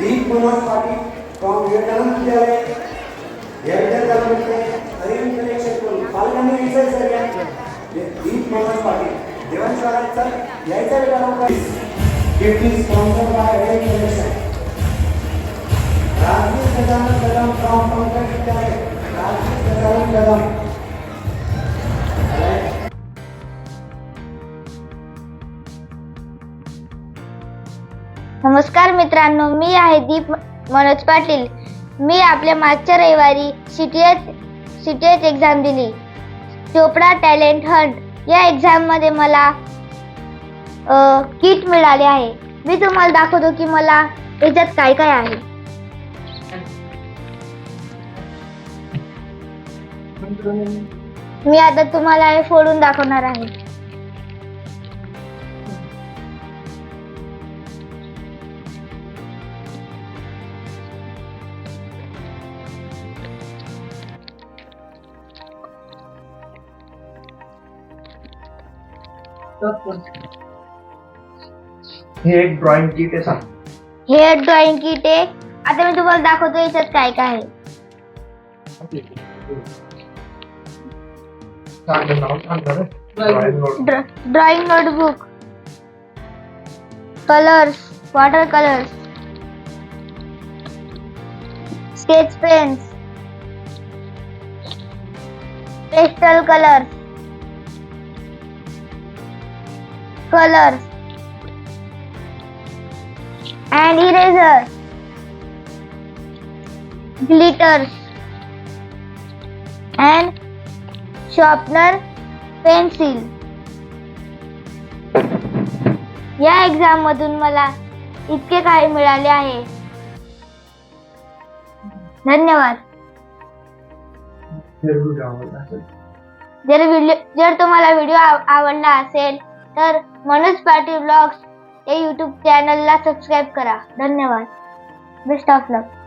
दीप Manoj Patil from Vivekanand Vidyalaya या विद्यार्थ्याला मिळते अरविंद कलेक्शन पालकांनी विचार सर या दीप मनोज पाटील. देवांश वाघात यायचा वेळा लवकर gift is sponsored by Arvind collection Rajdeep Gajanan Kadam from Pankaj Vidyalaya. Rajdeep Gajanan Kadam. नमस्कार मित्रांनो मी आहे दीप मनोज पाटील. मी आपल्या मागच्या रविवारी सीटीएच सीटीएच एक्झाम दिली. चोपडा टॅलेंट हंट या एक्झाममध्ये मला किट मिळाले आहे. मी तुम्हाला दाखवतो की मला याच्यात काय काय आहे. मी आता तुम्हाला हे फोडून दाखवणार आहे. हे एक ड्रॉइंग किट आहे सांग हे ड्रॉइंग किट आहे. आता मी तुम्हाला दाखवतो याच्यात काय काय आहे. सांग नाव सांग. Drawing. Drawing notebook colours water colours sketch pens pastel colours colours and eraser. Glitters. And sharpener. Pencil या एक्झाम मधून मला इतके काही मिळाले आहे. धन्यवाद. जर व्हिडिओ जर तुम्हाला व्हिडिओ आवडला असेल तर मनोज पाटील ब्लॉग्स या यूट्यूब चॅनलला सबस्क्राईब करा. धन्यवाद. Best of luck